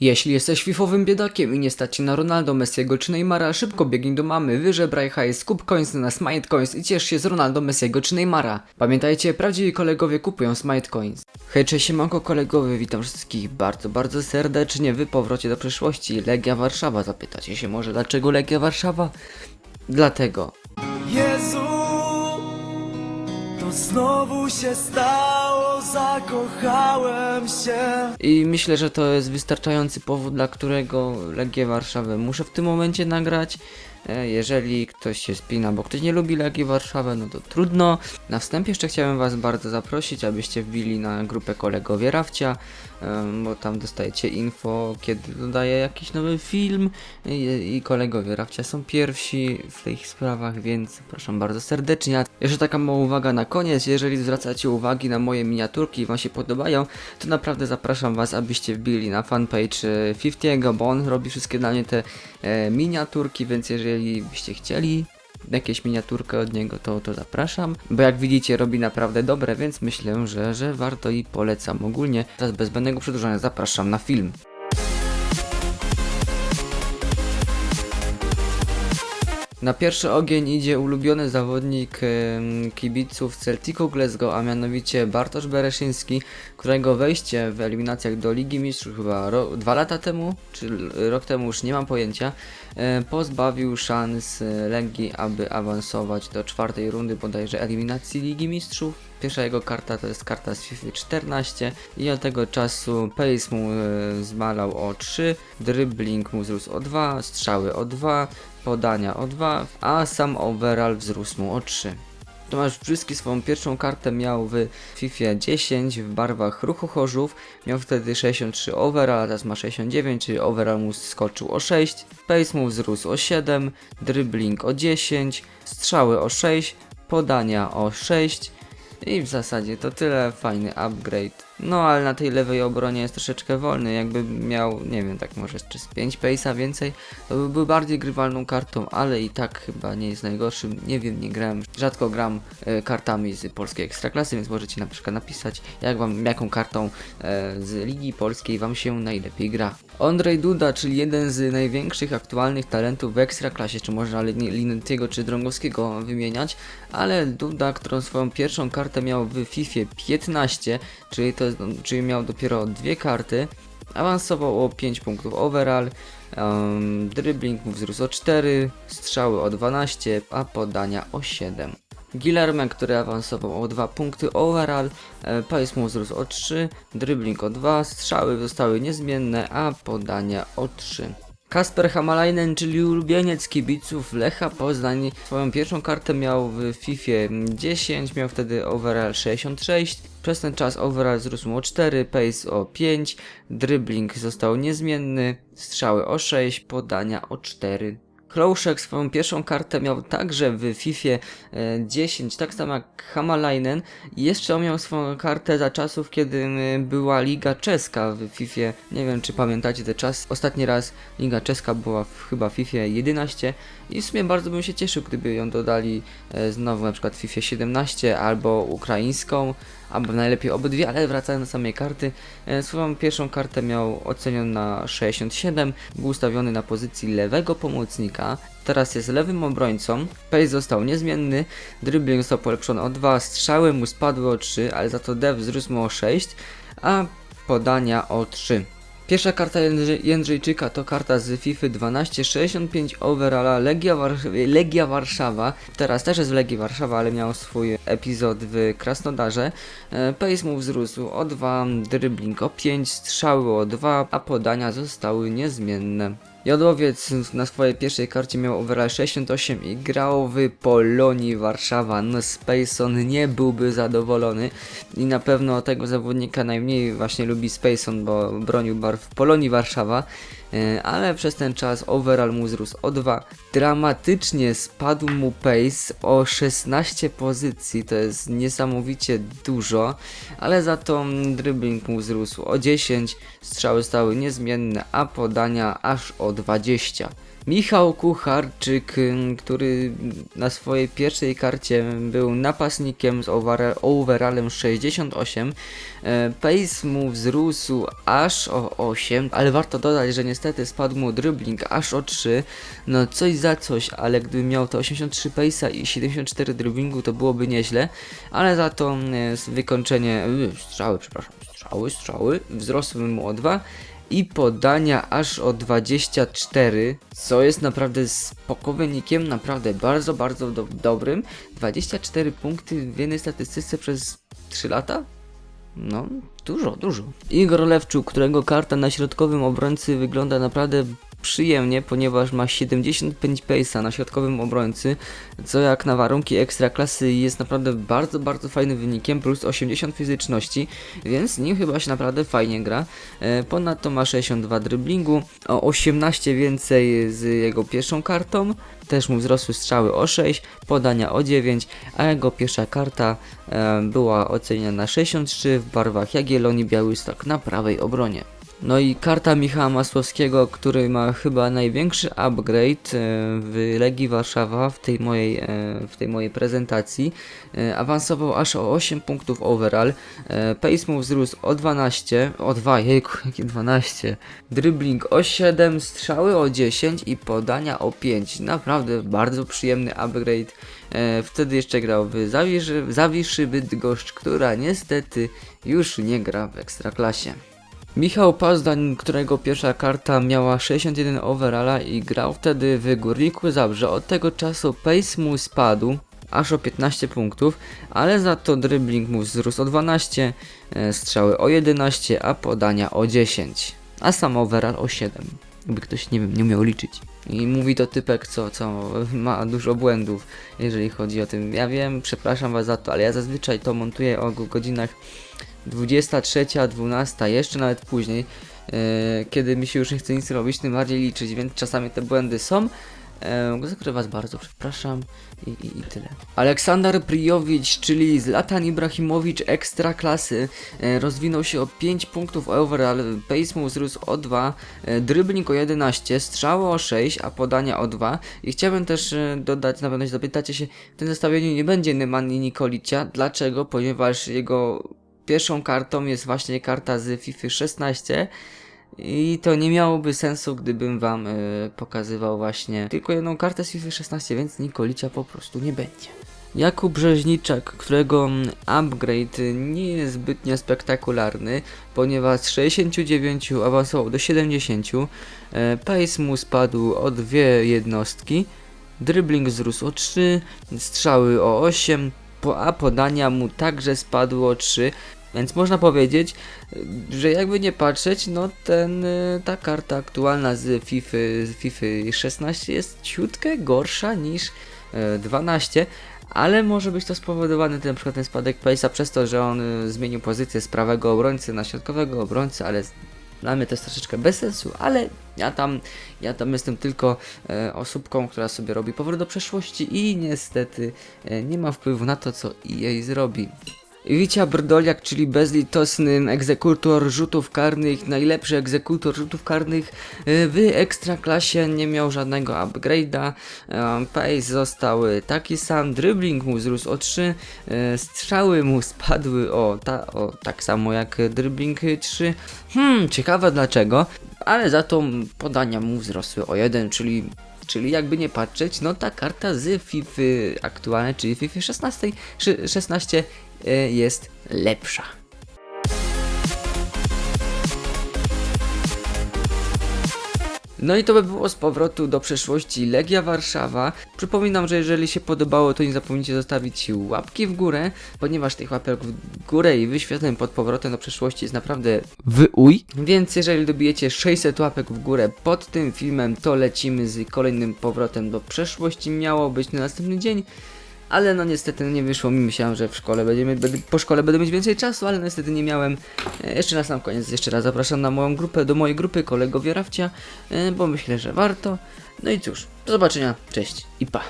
Jeśli jesteś fifowym biedakiem i nie stać ci na Ronaldo, Messiego czy Neymara, szybko biegnij do mamy, wyżebraj hajs, kup coins na Smite Coins i ciesz się z Ronaldo, Messiego czy Neymara. Pamiętajcie, prawdziwi kolegowie kupują Smite Coins. Hej, cześć, siemanko kolegowie, witam wszystkich bardzo, bardzo serdecznie w powrocie do przeszłości. Legia Warszawa, zapytacie się może dlaczego Legia Warszawa? Dlatego, Jezu, to znowu się stało, zakochałem się. I myślę, że to jest wystarczający powód, dla którego Legię Warszawę muszę w tym momencie nagrać. E, Jeżeli ktoś się spina, bo ktoś nie lubi Legii Warszawę, no to trudno. Na wstępie jeszcze chciałem Was bardzo zaprosić, abyście wbili na grupę kolegowie Rafcia, em, bo tam dostajecie info, kiedy dodaję jakiś nowy film i, i kolegowie Rafcia są pierwsi w tych sprawach, więc zapraszam bardzo serdecznie. Jeszcze taka mała uwaga na koniec, jeżeli zwracacie uwagi na moje miniaturki i Wam się podobają, to naprawdę zapraszam Was, abyście wbili na fanpage e, 50, bo on robi wszystkie dla mnie te e, miniaturki, więc jeżeli byście chcieli jakieś miniaturkę od niego, to, to zapraszam, bo jak widzicie robi naprawdę dobre, więc myślę, że, że warto i polecam ogólnie. Teraz bez zbędnego przedłużania zapraszam na film. Na pierwszy ogień idzie ulubiony zawodnik kibiców Celticu Glasgow, a mianowicie Bartosz Bereszyński, którego wejście w eliminacjach do Ligi Mistrzów chyba ro- dwa lata temu, czy rok temu, już nie mam pojęcia, pozbawił szans e, Legii, aby awansować do czwartej rundy bodajże eliminacji Ligi Mistrzów. Pierwsza jego karta to jest karta z FIFA 14 i od tego czasu pace mu e, zmalał o 3, dribbling mu wzrósł o 2, strzały o 2, podania o 2, a sam overall wzrósł mu o 3. Tomasz Brzyski swoją pierwszą kartę miał w FIFA 10 w barwach ruchu Chorzów. Miał wtedy 63 overall, a teraz ma 69, czyli overall mu skoczył o 6. Pace mu wzrósł o 7, dribbling o 10, strzały o 6, podania o 6. I w zasadzie to tyle, fajny upgrade. No ale na tej lewej obronie jest troszeczkę wolny, jakby miał, nie wiem, tak może z 5 pace'a więcej, to by był bardziej grywalną kartą, ale i tak chyba nie jest najgorszym, nie wiem, nie grałem, rzadko gram e, kartami z polskiej ekstraklasy, więc możecie na przykład napisać, jak wam, jaką kartą e, z Ligi Polskiej wam się najlepiej gra. Ondrej Duda, czyli jeden z największych aktualnych talentów w ekstraklasie, czy można Lin- Linetiego czy Drągowskiego wymieniać, ale Duda, którą swoją pierwszą kartę miał w FIFA 15, czyli, to, czyli miał dopiero dwie karty, awansował o 5 punktów overall, um, dribbling mu wzrósł o 4, strzały o 12, a podania o 7. Guillerme, który awansował o 2 punkty overall, e, pace mu wzrósł o 3, dribbling o 2, strzały zostały niezmienne, a podania o 3. Kasper Hamalainen, czyli ulubieniec kibiców Lecha Poznań, swoją pierwszą kartę miał w FIFA 10, miał wtedy overall 66. Przez ten czas overall wzrósł o 4, pace o 5, dribbling został niezmienny, strzały o 6, podania o 4. Klouszek swoją pierwszą kartę miał także w FIFA e, 10, tak samo jak Hamalainen. Jeszcze on miał swoją kartę za czasów, kiedy była Liga Czeska w FIFA. Nie wiem, czy pamiętacie te czas. Ostatni raz Liga Czeska była w, chyba w FIFA 11 i w sumie bardzo bym się cieszył, gdyby ją dodali e, znowu na przykład w FIFA 17 albo ukraińską, albo najlepiej obydwie, ale wracając do samej karty, e, swoją pierwszą kartę miał ocenioną na 67, był ustawiony na pozycji lewego pomocnika, teraz jest lewym obrońcą, pace został niezmienny, dribbling został polepszony o 2, strzały mu spadły o 3, ale za to dev wzrósł mu o 6, a podania o 3. Pierwsza karta Jędrzej, Jędrzejczyka to karta z FIFA 12, 65 overalla, Legia, Legia Warszawa. Teraz też jest w Legii Warszawa, ale miał swój epizod w Krasnodarze. E, Pace mu wzrósł o 2, dribbling o 5, strzały o 2, a podania zostały niezmienne. Jodłowiec na swojej pierwszej karcie miał overall 68 i grał w Polonii Warszawa. No Spacon nie byłby zadowolony i na pewno tego zawodnika najmniej właśnie lubi Spacon, bo bronił barw Polonii Warszawa. E, Ale przez ten czas overall mu wzrósł o 2. Dramatycznie spadł mu pace o 16 pozycji, to jest niesamowicie dużo, ale za to dribbling mu wzrósł o 10, strzały stały niezmienne, a podania aż o 20. Michał Kucharczyk, ym, który na swojej pierwszej karcie był napastnikiem z overa- overallem 68. E, Pace mu wzrósł aż o 8, ale warto dodać, że niestety spadł mu dribbling aż o 3. No coś za coś, ale gdyby miał to 83 pace'a i 74 dribblingu to byłoby nieźle, ale za to e, wykończenie, y, strzały, przepraszam, strzały, strzały, wzrosły mu o 2 i podania aż o 24, co jest naprawdę spoko wynikiem, naprawdę bardzo, bardzo do dobrym. 24 punkty w jednej statystyce przez 3 lata? No, dużo, dużo. Igor Lewczuk, którego karta na środkowym obrońcy wygląda naprawdę przyjemnie, ponieważ ma 75 pace'a na środkowym obrońcy, co jak na warunki ekstra klasy jest naprawdę bardzo, bardzo fajnym wynikiem, plus 80 fizyczności, więc nim chyba się naprawdę fajnie gra. E, Ponadto ma 62 driblingu, o 18 więcej z jego pierwszą kartą, też mu wzrosły strzały o 6, podania o 9, a jego pierwsza karta e, była oceniana na 63 w barwach Jagiellonii Białystok na prawej obronie. No i karta Michała Masłowskiego, który ma chyba największy upgrade e, w Legii Warszawa w tej mojej, e, w tej mojej prezentacji. E, Awansował aż o 8 punktów overall. Pace mu wzrósł o 12, o 2, jejku, jakie 12. Dribbling o 7, strzały o 10 i podania o 5. Naprawdę bardzo przyjemny upgrade. Wtedy jeszcze grał w Zawiszy, Zawiszy Bydgoszcz, która niestety już nie gra w Ekstraklasie. Michał Pazdań, którego pierwsza karta miała 61 overalla i grał wtedy w Górniku Zabrze. Od tego czasu pace mu spadł aż o 15 punktów, ale za to dribbling mu wzrósł o 12, e, strzały o 11, a podania o 10, a sam overall o 7. Jakby ktoś, nie wiem, nie umiał liczyć. I mówi to typek, co, co ma dużo błędów, jeżeli chodzi o tym. Ja wiem, przepraszam was za to, ale ja zazwyczaj to montuję o godzinach 23, 12, jeszcze nawet później, e, kiedy mi się już nie chce nic robić, tym bardziej liczyć, więc czasami te błędy są. E, was bardzo przepraszam i, i, i tyle. Aleksander Prijowicz, czyli Zlatan Ibrahimowicz ekstra klasy, e, rozwinął się o 5 punktów overall, pace mu wzrósł o 2, e, dribbling o 11, strzały o 6, a podania o 2. I chciałbym też dodać, na pewno zapytacie się, w tym zestawieniu nie będzie Nemani Nikolicia. Dlaczego? Ponieważ jego pierwszą kartą jest właśnie karta z FIFA 16 i to nie miałoby sensu, gdybym wam e, pokazywał właśnie tylko jedną kartę z FIFA 16, więc Nikolicia po prostu nie będzie. Jakub Brzeźniczak, którego mm, upgrade nie jest zbytnio spektakularny, ponieważ z 69 awansował do 70, e, pace mu spadł o dwie jednostki, dribbling wzrósł o 3, strzały o 8, po, a podania mu także spadło o 3, więc można powiedzieć, że jakby nie patrzeć, no ten, y, ta karta aktualna z FIFA, z FIFA 16 jest ciutkę gorsza niż y, 12, ale może być to spowodowane ten, na przykład ten spadek Pace'a przez to, że on y, zmienił pozycję z prawego obrońcy na środkowego obrońcę, ale dla mnie to jest troszeczkę bez sensu, ale ja tam, ja tam jestem tylko e, osobką, która sobie robi powrót do przeszłości i niestety e, nie ma wpływu na to, co EA zrobi. Wicia Brdoliak, czyli bezlitosny egzekutor rzutów karnych, najlepszy egzekutor rzutów karnych e, w Ekstraklasie, nie miał żadnego upgrade'a, e, pace został taki sam, dribbling mu wzrósł o 3, e, strzały mu spadły o, ta, o tak samo jak dribbling 3, hmm, ciekawe dlaczego, ale za to podania mu wzrosły o 1, czyli Czyli jakby nie patrzeć, no ta karta z FIFA aktualnej, czyli FIFA 16, szy- 16 e, jest lepsza. No i to by było z powrotu do przeszłości Legia Warszawa. Przypominam, że jeżeli się podobało, to nie zapomnijcie zostawić łapki w górę, ponieważ tych łapek w górę i wyświetleń pod powrotem do przeszłości jest naprawdę wyuj. Więc jeżeli dobijecie 600 łapek w górę pod tym filmem, to lecimy z kolejnym powrotem do przeszłości. Miało być na następny dzień. Ale no niestety nie wyszło mi, myślałem, że w szkole będziemy, po szkole będę mieć więcej czasu, ale niestety nie miałem. E, Jeszcze na sam koniec, jeszcze raz zapraszam na moją grupę, do mojej grupy kolegowie Rafcia, e, bo myślę, że warto. No i cóż, do zobaczenia, cześć i pa.